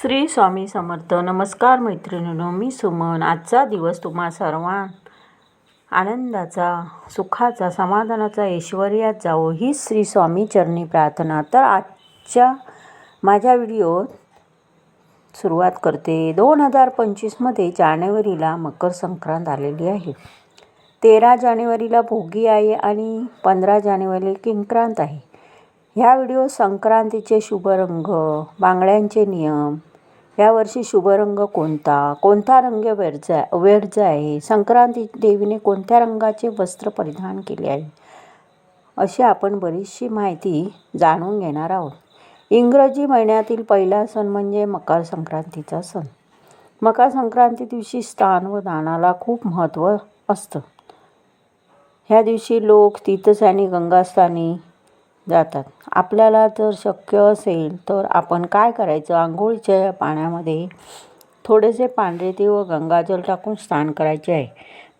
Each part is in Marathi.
श्री स्वामी समर्थ. नमस्कार मैत्रिणींनो मी सुमन. आजचा दिवस तुम्हा सर्वां आनंदाचा सुखाचा समाधानाचा ऐश्वर्यात जावो ही श्री स्वामी चरणी प्रार्थना. तर आजच्या माझ्या व्हिडिओत सुरुवात करते. दोन हजार पंचवीसमध्ये जानेवारीला मकर संक्रांत आलेली आहे. तेरा जानेवारीला भोगी आहे आणि पंधरा जानेवारी किंक्रांत आहे. ह्या व्हिडिओ संक्रांतीचे शुभ रंग बांगड्यांचे नियम यावर्षी शुभ रंग कोणता? कोणता रंग व्यर्जा व्यर्ज आहे? संक्रांती देवीने कोणत्या रंगाचे वस्त्र परिधान केले आहे? अशी आपण बरीचशी माहिती जाणून घेणार आहोत. इंग्रजी महिन्यातील पहिला सण म्हणजे मकर संक्रांतीचा सण. मकर संक्रांती दिवशी स्नान व दानाला खूप महत्त्व असतं. ह्या दिवशी लोक तीर्थस्थानी गंगास्थानी जातात. आपल्याला जर शक्य असेल तर आपण काय करायचं? आंघोळीच्या पाण्यामध्ये थोडेसे पांढरे तीळ व गंगाजल टाकून स्नान करायचे आहे.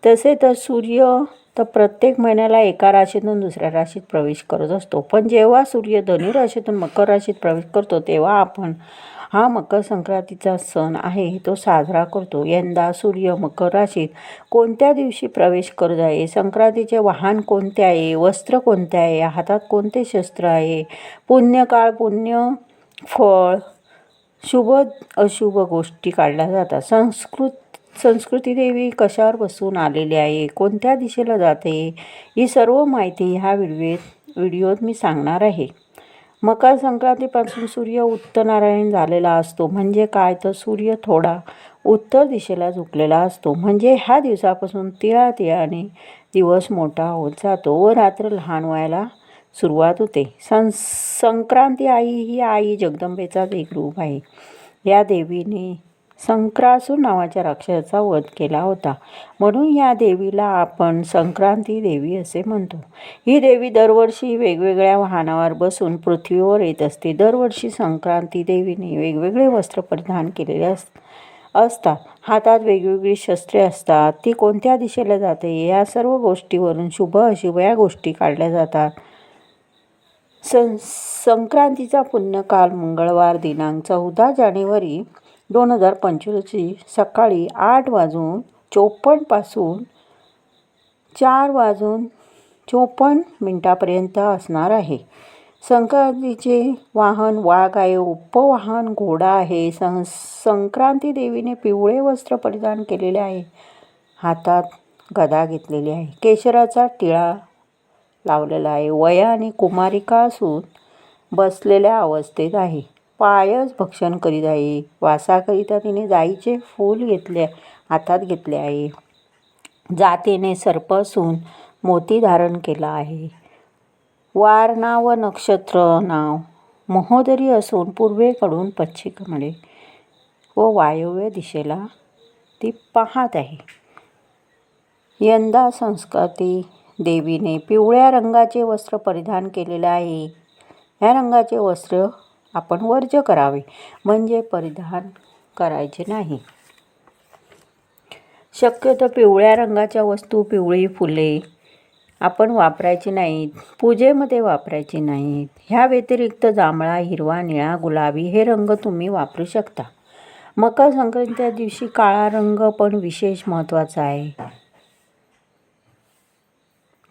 तसे तर सूर्य तर प्रत्येक महिन्याला एका राशीतून दुसऱ्या राशीत प्रवेश करत असतो. पण जेव्हा सूर्य धनु राशीतून मकर राशीत प्रवेश करतो तेव्हा आपण हा मकर संक्रांतीचा सण आहे तो साजरा करतो. यंदा सूर्य मकर राशीत कोणत्या दिवशी प्रवेश करत आहे? संक्रांतीचे वाहन कोणते आहे? वस्त्र कोणते आहे? हातात कोणते शस्त्र आहे? पुण्यकाळ पुण्य फळ शुभ अशुभ गोष्टी काढल्या जातात. संस्कृत संस्कृती देवी कशावर बसून आलेली आहे? कोणत्या दिशेला जाते? ही सर्व माहिती ह्या व्हिडिओत व्हिडिओत मी सांगणार आहे. मकर संक्रांतीपासून सूर्य उत्तरनारायण झालेला असतो. म्हणजे काय? तर सूर्य थोडा उत्तर दिशेला झुकलेला असतो. म्हणजे ह्या दिवसापासून तिळा तिळाने दिवस मोठा होत जातो व रात्र लहान व्हायला सुरुवात होते. सं संक्रांती आई ही आई जगदंबेचाच एक रूप आहे. या देवीने संक्रासूर नावाच्या राक्षसाचा वध केला होता. म्हणून या देवीला आपण संक्रांती देवी असे म्हणतो. ही देवी दरवर्षी वेगवेगळ्या वाहनावर बसून पृथ्वीवर येत असते. दरवर्षी संक्रांती देवीने वेगवेगळे वस्त्र परिधान केलेले अस असतात. हातात वेगवेगळी शस्त्रे असतात. ती कोणत्या दिशेला जाते या सर्व गोष्टीवरून शुभ अशुभ या गोष्टी काढल्या जातात. सं संक्रांतीचा पुण्यकाल मंगळवार दिनांक चौदा जानेवारी दोन हजार पंचवीसची सकाळी आठ वाजून चोपन्नपासून चार वाजून चोपन्न मिनटापर्यंत असणार आहे. संक्रांतीचे वाहन वाघ आहे उपवाहन घोडा आहे. सं संक्रांती देवीने पिवळे वस्त्र परिधान केलेले आहे. हातात गदा घेतलेली आहे. केशराचा टिळा लावलेला आहे. वयाने कुमारिका असून बसलेल्या अवस्थेत आहे. पायच भक्षण करीत आहे. वासाकरिता तिने जाईचे फूल घेतले हातात घेतले आहे. जातीने सर्प असून मोती धारण केला आहे. वार नाव व नक्षत्र नाव. महोदरी असून पूर्वेकडून पश्चिमेकडे व वायव्य दिशेला ती पाहत आहे. यंदा संस्कृती देवीने पिवळ्या रंगाचे वस्त्र परिधान केलेले आहे. ह्या रंगाचे वस्त्र आपण वर्ज करावे. म्हणजे परिधान करायचे नाही. शक्यतो पिवळ्या रंगाच्या वस्तू पिवळी फुले आपण वापरायची नाहीत पूजेमध्ये वापरायची नाहीत. ह्या व्यतिरिक्त जांभळा हिरवा निळा गुलाबी हे रंग तुम्ही वापरू शकता. मकर संक्रांतीच्या दिवशी काळा रंग पण विशेष महत्त्वाचा आहे.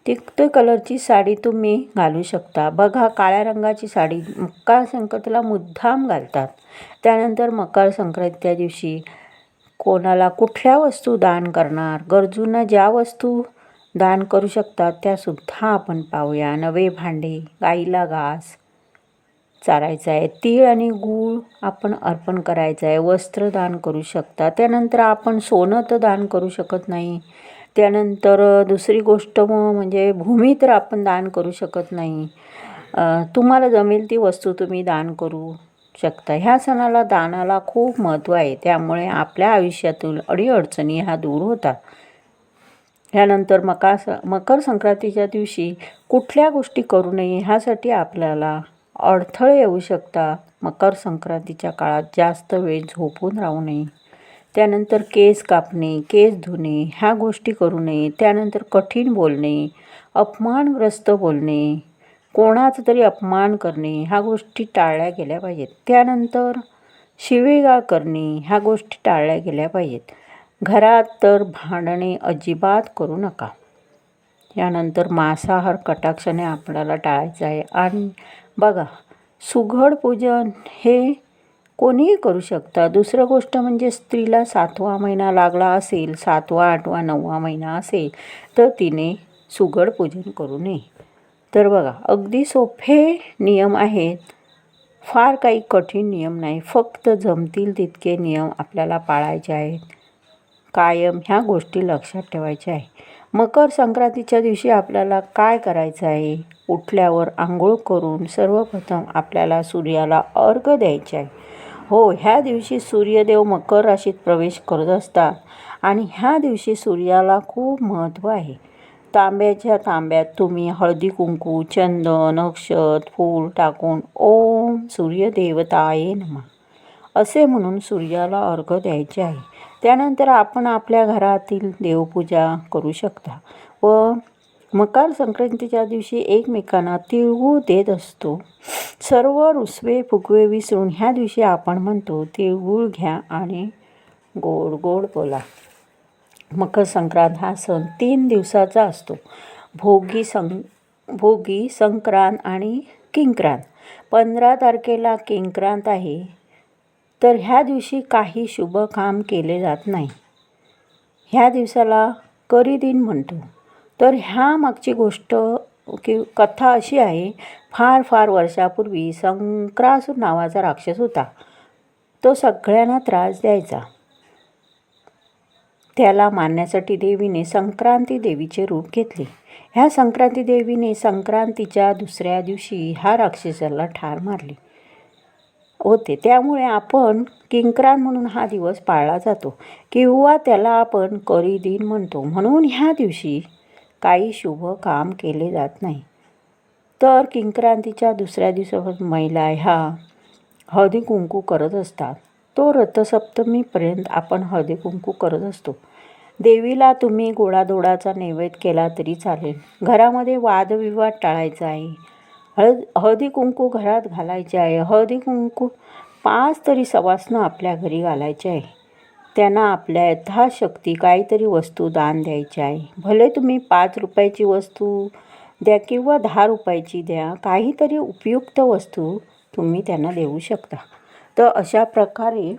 तिक्त कलरची साडी तुम्ही घालू शकता. बघा काळ्या रंगाची साडी मकर संक्रांतीला मुद्दाम घालतात. त्यानंतर मकर संक्रांतीच्या दिवशी कोणाला कुठल्या वस्तू दान करणार गरजूंना ज्या वस्तू दान करू शकतात त्यासुद्धा आपण पाहूया. नवे भांडे गाईला घास चारायचं आहे तीळ आणि गूळ आपण अर्पण करायचं आहे वस्त्र दान करू शकता. त्यानंतर आपण सोनं तर दान करू शकत नाही. त्यानंतर दुसरी गोष्ट मग म्हणजे भूमी तर आपण दान करू शकत नाही. तुम्हाला जमेल ती वस्तू तुम्ही दान करू शकता. ह्या सणाला दानाला खूप महत्त्व आहे. त्यामुळे आपल्या आयुष्यातील अडीअडचणी ह्या दूर होतात. ह्यानंतर मका स मकर संक्रांतीच्या दिवशी कुठल्या गोष्टी करू नये ह्यासाठी आपल्याला अडथळे येऊ शकतात. मकर संक्रांतीच्या काळात जास्त वेळ झोपून राहू नये. त्यानंतर केस कापणे केस धुणे ह्या गोष्टी करू नये. त्यानंतर कठीण बोलणे अपमानग्रस्त बोलणे कोणाचा तरी अपमान करणे ह्या गोष्टी टाळल्या गेल्या पाहिजेत. त्यानंतर शिवीगाळ करणे ह्या गोष्टी टाळल्या गेल्या पाहिजेत. घरात तर भांडणे अजिबात करू नका. यानंतर मांसाहार कटाक्षाने आपल्याला टाळायचं आहे. आणि बघा सुघड पूजन हे कोणीही करू शकता. दुसरं गोष्ट म्हणजे स्त्रीला सातवा महिना लागला असेल सातवा आठवा नववा महिना असेल तर तिने सुगड पूजन करू नये. तर बघा अगदी सोपे नियम आहेत. फार काही कठीण नियम नाही. फक्त जमतील तितके नियम आपल्याला पाळायचे आहेत. कायम ह्या गोष्टी लक्षात ठेवायच्या आहे मकर संक्रांतीच्या दिवशी आपल्याला काय करायचं आहे? उठल्यावर आंघोळ करून सर्वप्रथम आपल्याला सूर्याला अर्घ द्यायचे आहे. हो ह्या दिवशी सूर्यदेव मकर राशीत प्रवेश करत असतात आणि ह्या दिवशी सूर्याला खूप महत्त्व आहे. तांब्याच्या तांब्यात तुम्ही हळदी कुंकू चंदन अक्षत फूल टाकून ओम सूर्यदेवताये नमा. असे म्हणून सूर्याला अर्घ द्यायचे आहे. त्यानंतर आपण आपल्या घरातील देवपूजा करू शकता व मकर संक्रांतीच्या दिवशी एकमेकांना तिळगूळ देत असतो. सर्व रुसवे फुगवे विसरून ह्या दिवशी आपण म्हणतो तिळगूळ घ्या आणि गोड गोड बोला. मकर संक्रांत हा सण तीन दिवसाचा असतो. भोगी सं भोगी संक्रांत आणि किंक्रांत. पंधरा तारखेला किंक्रांत आहे. तर ह्या दिवशी काही शुभ काम केले जात नाही. ह्या दिवसाला करी दिन म्हणतो. तर ह्या मागची गोष्ट की कथा अशी आहे फार फार वर्षापूर्वी संक्रासूर नावाचा राक्षस होता. तो सगळ्यांना त्रास द्यायचा. त्याला मारण्यासाठी देवीने संक्रांती देवीचे रूप घेतले. ह्या संक्रांती देवीने संक्रांतीच्या दुसऱ्या दिवशी ह्या राक्षसाला ठार मारले होते. त्यामुळे आपण किंक्रांत म्हणून हा दिवस पाळला जातो. किंवा त्याला आपण करी दिन म्हणतो. म्हणून ह्या दिवशी काही शुभ काम केले जात नाही. तर किंक्रांतीच्या दुसऱ्या दिवसापासून महिला ह्या हळदी कुंकू करत असतात. तो रथसप्तमीपर्यंत आपण हळदी कुंकू करत असतो. देवीला तुम्ही गोडाधोडाचा नैवेद्य केला तरी चालेल. घरामध्ये वादविवाद टाळायचा आहे. हळद हळदी कुंकू घरात घालायचे आहे. हळदी कुंकू पाच तरी सवासनं आपल्या घरी घालायचे आहे. त्यांना आपल्या यथाशक्ती काहीतरी वस्तू दान द्यायची आहे. भले तुम्ही पाच रुपयाची वस्तू द्या किंवा दहा रुपयाची द्या काहीतरी उपयुक्त वस्तू तुम्ही त्यांना देऊ शकता. तर अशा प्रकारे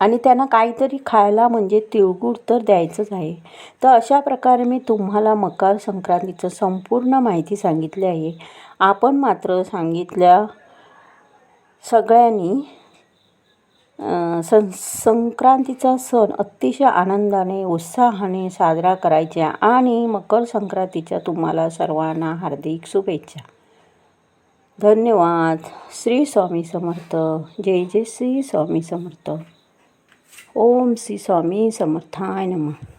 आणि त्यांना काहीतरी खायला म्हणजे तिळगूळ तर द्यायचंच आहे. तर अशा प्रकारे मी तुम्हाला मकर संक्रांतीचं संपूर्ण माहिती सांगितली आहे. आपण मात्र सांगितल्या सगळ्यांनी सं संक्रांतीचा सण अतिशय आनंदाने उत्साहाने साजरा करायचा आणि मकर संक्रांतीच्या तुम्हाला सर्वांना हार्दिक शुभेच्छा. धन्यवाद. श्री स्वामी समर्थ. जय जय श्री स्वामी समर्थ. ओम श्री स्वामी समर्थाय नमः.